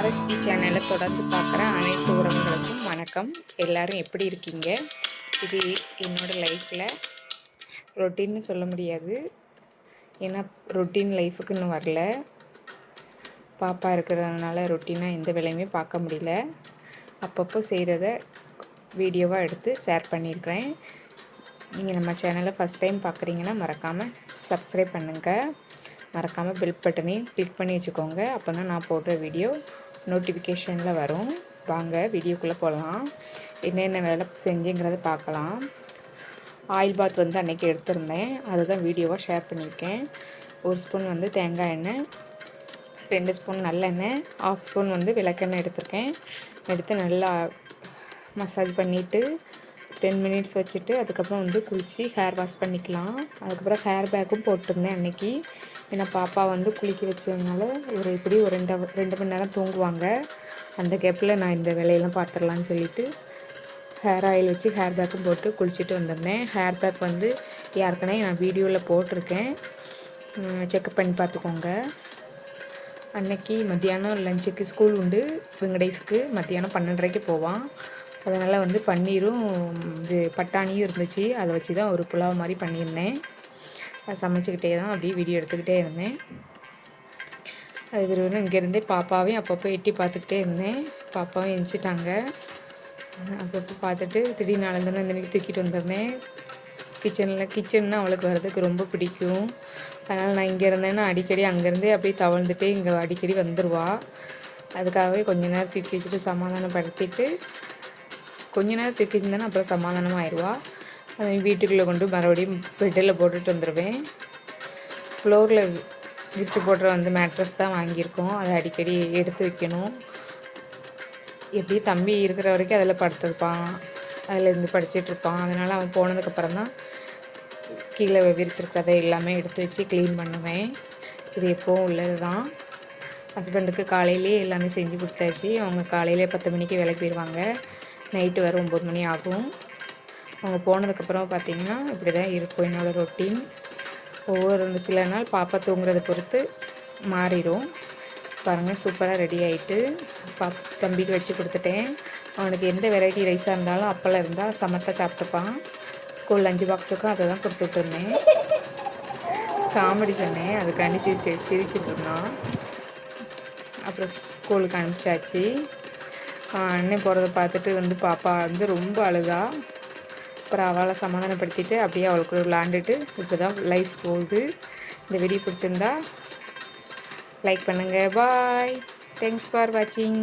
RSP சேனலை தொடர்ந்து பார்க்குற அனைத்து உறவுகளுக்கும் வணக்கம். எல்லோரும் எப்படி இருக்கீங்க? இது என்னோடய லைஃப்பில் ரொட்டீன்னு சொல்ல முடியாது. ஏன்னா ரொட்டீன் லைஃபுக்கு இன்னும் வரல. பாப்பா இருக்கிறதுனால ரொட்டீனாக எந்த வேலையுமே பார்க்க முடியல. அப்பப்போ செய்கிறத வீடியோவாக எடுத்து ஷேர் பண்ணியிருக்கிறேன். நீங்கள் நம்ம சேனலை ஃபஸ்ட் டைம் பார்க்குறீங்கன்னா மறக்காமல் சப்ஸ்கிரைப் பண்ணுங்கள் மறக்காமல் பெல் பட்டனையும் கிளிக் பண்ணி வச்சுக்கோங்க. அப்போ தான் நான் போடுற வீடியோ நோட்டிஃபிகேஷனில் வரும். வாங்க வீடியோக்குள்ளே போகலாம் என்னென்ன வேலை செஞ்சுங்கிறத பார்க்கலாம். ஆயில் பாத் வந்து அன்றைக்கி எடுத்திருந்தேன். அதுதான் வீடியோவாக ஷேர் பண்ணியிருக்கேன். ஒரு ஸ்பூன் வந்து தேங்காய் எண்ணெய் ரெண்டு ஸ்பூன் நல்லெண்ணெய் ஆஃப் ஸ்பூன் வந்து விளக்கெண்ணெய் எடுத்திருக்கேன். எடுத்து நல்லா மசாஜ் பண்ணிவிட்டு டென் மினிட்ஸ் வச்சுட்டு அதுக்கப்புறம் வந்து குளித்து ஹேர் வாஷ் பண்ணிக்கலாம். அதுக்கப்புறம் ஹேர் பேக்கும் போட்டிருந்தேன் அன்றைக்கி ஏன்னா பாப்பா வந்து குளிக்க வச்சதுனால ஒரு இப்படி ஒரு ரெண்டு ரெண்டு மணி நேரம் தூங்குவாங்க. அந்த கேப்பில் நான் இந்த வேலையெல்லாம் பார்த்துடலான்னு சொல்லிட்டு ஹேர் ஆயில் வச்சு ஹேர் பேக்கும் போட்டு குளிச்சுட்டு வந்திருந்தேன். ஹேர் பேக் வந்து ஏற்கனவே நான் வீடியோவில் போட்டிருக்கேன். செக்கப் பண்ணி பார்த்துக்கோங்க அன்னைக்கு மத்தியானம் லஞ்சுக்கு ஸ்கூல் உண்டு. வெங்கடேஷ்க்கு மத்தியானம் பன்னெண்டரைக்கு போவான். அதனால் வந்து பன்னீரும் இது பட்டாணியும் இருந்துச்சு. அதை வச்சு தான் ஒரு புலாவ் மாதிரி பண்ணியிருந்தேன். அதை சமைச்சிக்கிட்டே தான் அப்படியே வீடியோ எடுத்துக்கிட்டே இருந்தேன். அது வெறும் இங்கேருந்தே பாப்பாவையும் அப்பப்போ எட்டி பார்த்துக்கிட்டே இருந்தேன். பாப்பாவும் எந்திச்சிட்டாங்க அப்பப்போ பார்த்துட்டு திடீர்னு நடந்தோன்னு இந்த தூக்கிட்டு வந்திருந்தேன். கிச்சனில் கிச்சன்னா அவளுக்கு வர்றதுக்கு ரொம்ப பிடிக்கும். அதனால் நான் இங்கே இருந்தேன்னா அடிக்கடி அங்கேருந்தே அப்படியே தவழ்ந்துட்டே இங்கே அடிக்கடி வந்துடுவா அதுக்காகவே கொஞ்ச நேரம் தூக்கி வச்சுட்டு சமாதானப்படுத்திட்டு கொஞ்ச நேரம் தூக்கி வச்சுருந்தேன்னா அப்புறம் சமாதானமாக ஆயிடுவா அதை வீட்டுக்குள்ளே கொண்டு மறுபடியும் பெட்டில் போட்டுட்டு வந்துடுவேன் ஃப்ளோரில் விரிச்சு போடுற வந்து மேட்ரஸ் தான் வாங்கியிருக்கோம். அதை அடிக்கடி எடுத்து வைக்கணும். எப்படி தம்பி இருக்கிற வரைக்கும் அதில் படுத்திருப்பான். அதில் இருந்து படிச்சுட்டு இருப்பான். அதனால் அவன் போனதுக்கப்புறம் தான் கீழே விரிச்சிருக்கிறத எல்லாமே எடுத்து வச்சு க்ளீன் பண்ணுவேன். இது எப்போவும் உள்ளது தான். ஹஸ்பண்டுக்கு காலையிலே எல்லாமே செஞ்சு கொடுத்தாச்சு. அவங்க காலையிலே பத்து மணிக்கு வேலைக்கு போயிடுவாங்க நைட்டு வர ஒம்பது மணி ஆகும். அவங்க போனதுக்கப்புறம் பார்த்திங்கன்னா இப்படி தான் இருக்கும் என்னோடய ரொட்டீன். ஒவ்வொரு சில நாள் பாப்பா தூங்குறதை பொறுத்து மாறிடும். பாருங்கள் சூப்பராக ரெடி ஆகிட்டு பாப் தம்பிக்கு வச்சு கொடுத்துட்டேன். அவனுக்கு எந்த வெரைட்டி ரைஸாக இருந்தாலும் அப்போல்லாம் இருந்தால் சமத்தாக சாப்பிட்டுப்பான். ஸ்கூல் லஞ்சு பாக்ஸுக்கும் அதை தான் கொடுத்துட்ருந்தேன் காமெடி சொன்னேன். அதுக்கு அனுப்பிச்சி சிரிச்சிட்டு இருந்தான். அப்புறம் ஸ்கூலுக்கு அனுப்பிச்சாச்சு. அண்ணன் போகிறத பார்த்துட்டு வந்து பாப்பா வந்து ரொம்ப அழுதா. அப்புறம் அவளை சமாதானப்படுத்திட்டு அப்படியே அவளுக்கு விளாண்டுட்டு இப்போ தான் லைஃப் போகுது. இந்த வீடியோ பிடிச்சிருந்தா லைக் பண்ணுங்கள் பாய் தேங்க்ஸ் ஃபார் வாட்சிங்